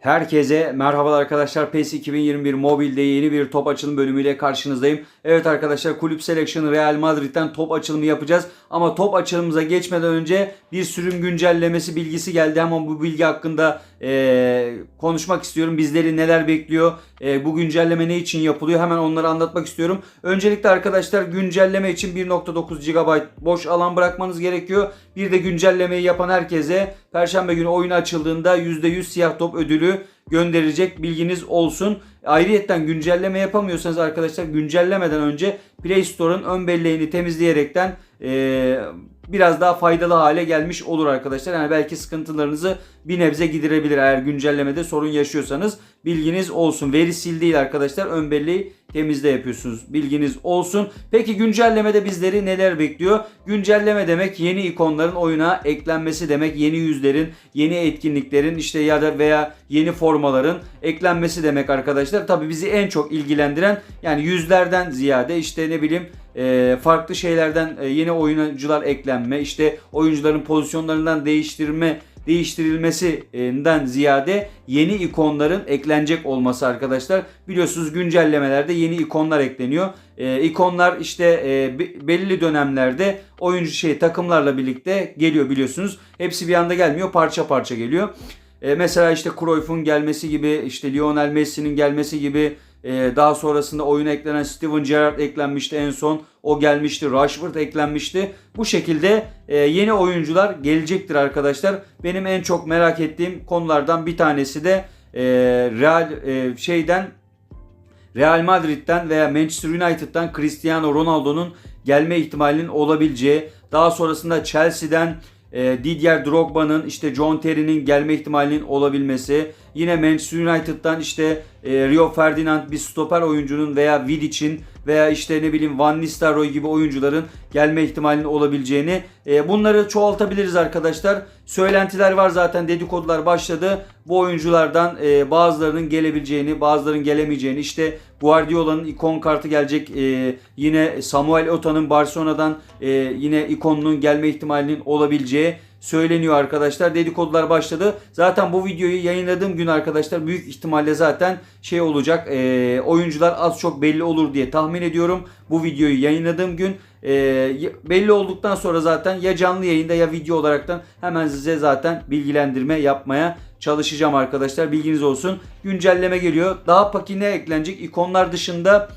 Herkese merhabalar arkadaşlar. PES 2021 mobilde yeni bir top açılım bölümüyle karşınızdayım. Evet arkadaşlar Kulüp Selection Real Madrid'den top açılımı yapacağız. Ama top açılımımıza geçmeden önce bir sürüm güncellemesi bilgisi geldi. Ama bu bilgi hakkında eee, konuşmak istiyorum. Bizleri neler bekliyor? Eee, bu güncelleme ne için yapılıyor? Hemen onları anlatmak istiyorum. Öncelikle arkadaşlar güncelleme için 1.9 GB boş alan bırakmanız gerekiyor. Bir de güncellemeyi yapan herkese Perşembe günü oyun açıldığında %100 siyah top ödülü gönderecek bilginiz olsun. Ayrıyetten güncelleme yapamıyorsanız arkadaşlar güncellemeden önce Play Store'un ön belleğini temizleyerekten eee, biraz daha faydalı hale gelmiş olur arkadaşlar. Yani belki sıkıntılarınızı bir nebze giderebilir eğer güncellemede sorun yaşıyorsanız bilginiz olsun. Veri sil değil arkadaşlar ön belleği temizle yapıyorsunuz. Bilginiz olsun. Peki güncellemede bizleri neler bekliyor? Güncelleme demek yeni ikonların oyuna eklenmesi demek. Yeni yüzlerin, yeni etkinliklerin işte ya da veya yeni formaların eklenmesi demek arkadaşlar. Tabi bizi en çok ilgilendiren yani yüzlerden ziyade işte ne bileyim e, farklı şeylerden e, yeni oyuncular eklenme, işte oyuncuların pozisyonlarından değiştirme değiştirilmesinden ziyade yeni ikonların eklenecek olması arkadaşlar. Biliyorsunuz güncellemelerde yeni ikonlar ekleniyor. E, ikonlar işte e, be- belli dönemlerde oyuncu şey takımlarla birlikte geliyor biliyorsunuz. Hepsi bir anda gelmiyor, parça parça geliyor. E, mesela işte Cruyff'un gelmesi gibi, işte Lionel Messi'nin gelmesi gibi e, daha sonrasında oyuna eklenen Steven Gerrard eklenmişti en son. O gelmişti. Rashford eklenmişti. Bu şekilde e, yeni oyuncular gelecektir arkadaşlar. Benim en çok merak ettiğim konulardan bir tanesi de e, Real e, şeyden Real Madrid'den veya Manchester United'dan Cristiano Ronaldo'nun gelme ihtimalinin olabileceği, daha sonrasında Chelsea'den e, Didier Drogba'nın işte John Terry'nin gelme ihtimalinin olabilmesi, yine Manchester United'dan işte e, Rio Ferdinand bir stoper oyuncunun veya Vidic'in veya işte ne bileyim Van Nistelrooy gibi oyuncuların gelme ihtimalinin olabileceğini e, bunları çoğaltabiliriz arkadaşlar. Söylentiler var zaten dedikodular başladı. Bu oyunculardan e, bazılarının gelebileceğini, bazılarının gelemeyeceğini işte Guardiola'nın ikon kartı gelecek. e, yine Samuel Ota'nın Barcelona'dan e, yine ikonunun gelme ihtimalinin olabileceği söyleniyor arkadaşlar. Dedikodular başladı. Zaten bu videoyu yayınladığım gün arkadaşlar büyük ihtimalle zaten şey olacak. e, oyuncular az çok belli olur diye tahmin ediyorum. Bu videoyu yayınladığım gün e, belli olduktan sonra zaten ya canlı yayında ya video olaraktan hemen size zaten bilgilendirme yapmaya çalışacağım arkadaşlar. Bilginiz olsun. Güncelleme geliyor. Daha pakine eklenecek ikonlar dışında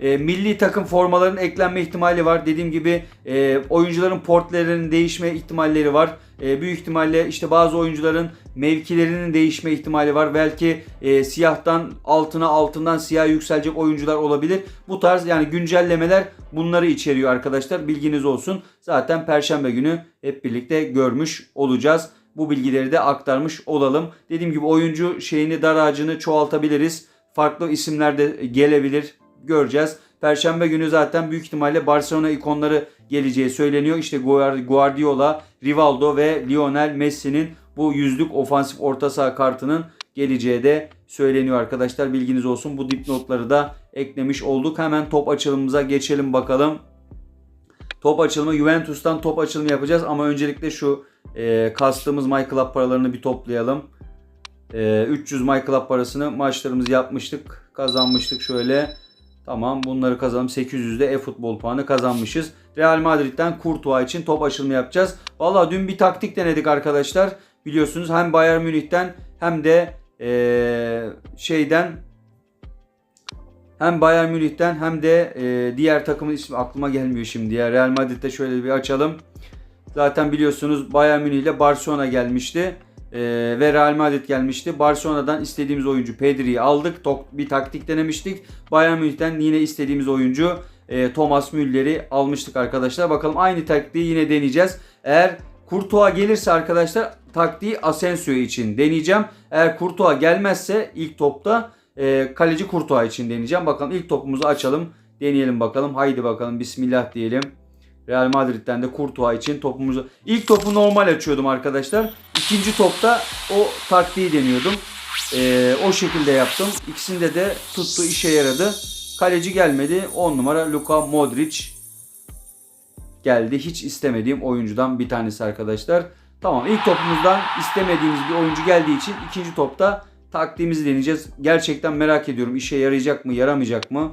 e, milli takım formalarının eklenme ihtimali var. Dediğim gibi e, oyuncuların portlarının değişme ihtimalleri var. E, büyük ihtimalle işte bazı oyuncuların mevkilerinin değişme ihtimali var. Belki e, siyahtan altına altından siyah yükselecek oyuncular olabilir. Bu tarz yani güncellemeler bunları içeriyor arkadaşlar. Bilginiz olsun. Zaten perşembe günü hep birlikte görmüş olacağız. Bu bilgileri de aktarmış olalım. Dediğim gibi oyuncu şeyini dar ağacını çoğaltabiliriz. Farklı isimler de gelebilir göreceğiz. Perşembe günü zaten büyük ihtimalle Barcelona ikonları geleceği söyleniyor. İşte Guar- Guardiola, Rivaldo ve Lionel Messi'nin bu yüzlük ofansif orta saha kartının geleceği de söyleniyor arkadaşlar. Bilginiz olsun. Bu dipnotları da eklemiş olduk. Hemen top açılımımıza geçelim bakalım. Top açılımı Juventus'tan top açılımı yapacağız ama öncelikle şu e, kastığımız MyClub paralarını bir toplayalım. E, 300 MyClub parasını maçlarımızı yapmıştık. Kazanmıştık şöyle. Tamam bunları kazanım 800'de e-futbol puanı kazanmışız. Real Madrid'den Courtois için top açılımı yapacağız. Valla dün bir taktik denedik arkadaşlar. Biliyorsunuz hem Bayern Münih'ten hem de e, şeyden hem Bayern Münih'ten hem de e, diğer takımın ismi aklıma gelmiyor şimdi ya. Real Madrid'de şöyle bir açalım. Zaten biliyorsunuz Bayern Münih ile Barcelona gelmişti. E, ve Real Madrid gelmişti. Barcelona'dan istediğimiz oyuncu Pedri'yi aldık. Tok- Bir taktik denemiştik. Bayern Münih'ten yine istediğimiz oyuncu e, Thomas Müller'i almıştık arkadaşlar. Bakalım aynı taktiği yine deneyeceğiz. Eğer Courtois gelirse arkadaşlar taktiği Asensio için deneyeceğim. Eğer Courtois gelmezse ilk topta e, kaleci Courtois için deneyeceğim. Bakalım ilk topumuzu açalım. Deneyelim bakalım. Haydi bakalım bismillah diyelim. Real Madrid'den de Courtois için topumuzu... İlk topu normal açıyordum arkadaşlar. İkinci topta o taktiği deniyordum. E, o şekilde yaptım. İkisinde de tuttu işe yaradı. Kaleci gelmedi. 10 numara Luka Modric geldi. Hiç istemediğim oyuncudan bir tanesi arkadaşlar. Tamam ilk topumuzdan istemediğimiz bir oyuncu geldiği için ikinci topta taktiğimizi deneyeceğiz. Gerçekten merak ediyorum işe yarayacak mı yaramayacak mı?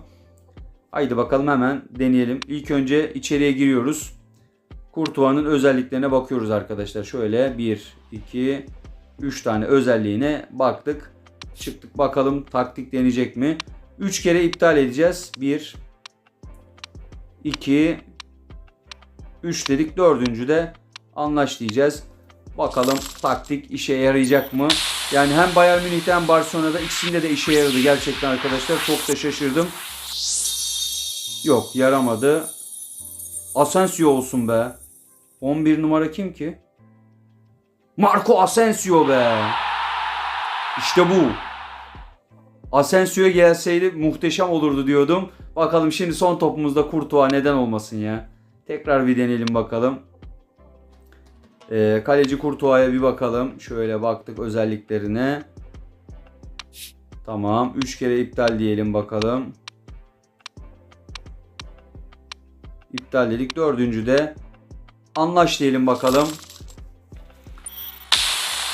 Haydi bakalım hemen deneyelim. İlk önce içeriye giriyoruz. Kurtuva'nın özelliklerine bakıyoruz arkadaşlar. Şöyle 1, 2, 3 tane özelliğine baktık. Çıktık bakalım taktik deneyecek mi? 3 kere iptal edeceğiz. 1, 2, 3 dedik. Dördüncü de anlaş diyeceğiz. Bakalım taktik işe yarayacak mı? Yani hem Bayern Münih'te hem Barcelona'da ikisinde de işe yaradı gerçekten arkadaşlar. Çok da şaşırdım. Yok yaramadı. Asensio olsun be. 11 numara kim ki? Marco Asensio be. İşte bu. Asensio gelseydi muhteşem olurdu diyordum. Bakalım şimdi son topumuzda Courtois neden olmasın ya. Tekrar bir deneyelim bakalım. Ee, kaleci Courtois'a bir bakalım. Şöyle baktık özelliklerine. Tamam. 3 kere iptal diyelim bakalım. İptal dedik. Dördüncü de anlaş diyelim bakalım.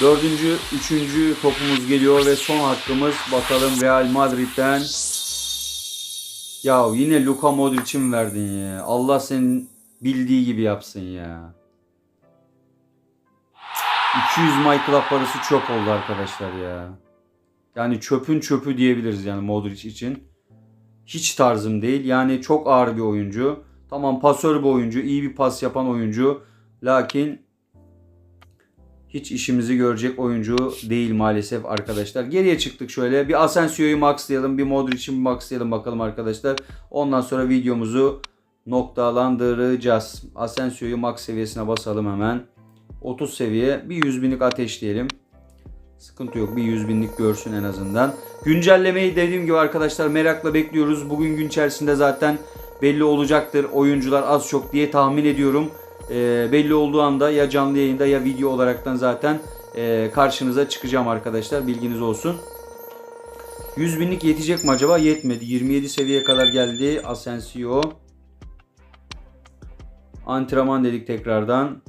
Dördüncü, üçüncü topumuz geliyor ve son hakkımız bakalım Real Madrid'den. Ya yine Luka Modric'i mi verdin ya? Allah senin bildiği gibi yapsın ya. 200 My Club parası çöp oldu arkadaşlar ya. Yani çöpün çöpü diyebiliriz yani Modric için. Hiç tarzım değil. Yani çok ağır bir oyuncu. Tamam pasör bir oyuncu. iyi bir pas yapan oyuncu. Lakin hiç işimizi görecek oyuncu değil maalesef arkadaşlar. Geriye çıktık şöyle. Bir Asensio'yu maxlayalım. Bir Modric'i maxlayalım bakalım arkadaşlar. Ondan sonra videomuzu noktalandıracağız. Asensio'yu max seviyesine basalım hemen. 30 seviye. Bir 100 binlik ateşleyelim. Sıkıntı yok. Bir 100 binlik görsün en azından. Güncellemeyi dediğim gibi arkadaşlar merakla bekliyoruz. Bugün gün içerisinde zaten belli olacaktır. Oyuncular az çok diye tahmin ediyorum. Ee, belli olduğu anda ya canlı yayında ya video olaraktan zaten e, karşınıza çıkacağım arkadaşlar. Bilginiz olsun. 100 binlik yetecek mi acaba? Yetmedi. 27 seviyeye kadar geldi. Asensio. Antrenman dedik tekrardan.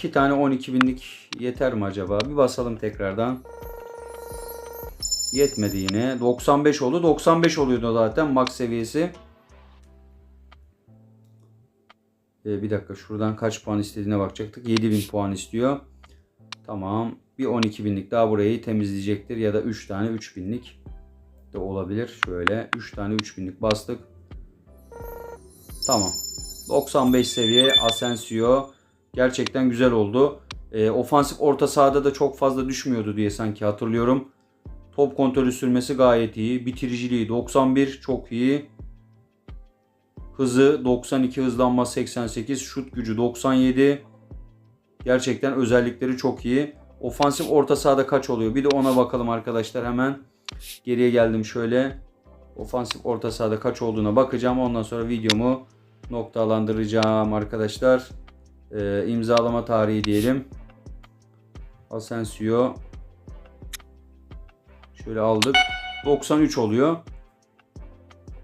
2 tane 12 binlik yeter mi acaba? Bir basalım tekrardan. Yetmedi yine. 95 oldu. 95 oluyordu zaten max seviyesi. Ee, bir dakika şuradan kaç puan istediğine bakacaktık. 7000 puan istiyor. Tamam. Bir 12 binlik daha burayı temizleyecektir. Ya da 3 tane 3000'lik de olabilir. Şöyle 3 tane 3000'lik bastık. Tamam. 95 seviye Asensio. Gerçekten güzel oldu. E, ofansif orta sahada da çok fazla düşmüyordu diye sanki hatırlıyorum. Top kontrolü sürmesi gayet iyi. Bitiriciliği 91 çok iyi. Hızı 92, hızlanma 88, şut gücü 97. Gerçekten özellikleri çok iyi. Ofansif orta sahada kaç oluyor? Bir de ona bakalım arkadaşlar hemen. Geriye geldim şöyle. Ofansif orta sahada kaç olduğuna bakacağım. Ondan sonra videomu noktalandıracağım arkadaşlar. Ee, imzalama tarihi diyelim. Asensio. Şöyle aldık. 93 oluyor.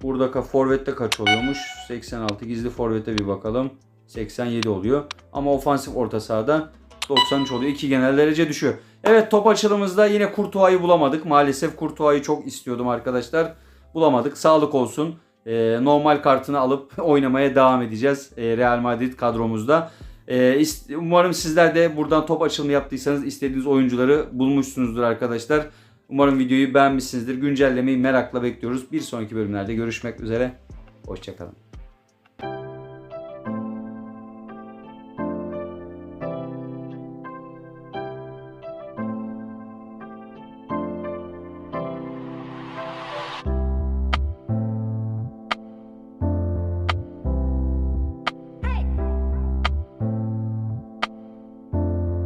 Burada forvette kaç oluyormuş? 86. Gizli forvete bir bakalım. 87 oluyor. Ama ofansif orta sahada 93 oluyor. 2 genel derece düşüyor. Evet top açılımızda yine Kurtuğa'yı bulamadık. Maalesef Kurtuğa'yı çok istiyordum arkadaşlar. Bulamadık. Sağlık olsun. Ee, normal kartını alıp oynamaya devam edeceğiz. Ee, Real Madrid kadromuzda. Ee, umarım sizler de buradan top açılımı yaptıysanız istediğiniz oyuncuları bulmuşsunuzdur arkadaşlar. Umarım videoyu beğenmişsinizdir. Güncellemeyi merakla bekliyoruz. Bir sonraki bölümlerde görüşmek üzere. Hoşçakalın.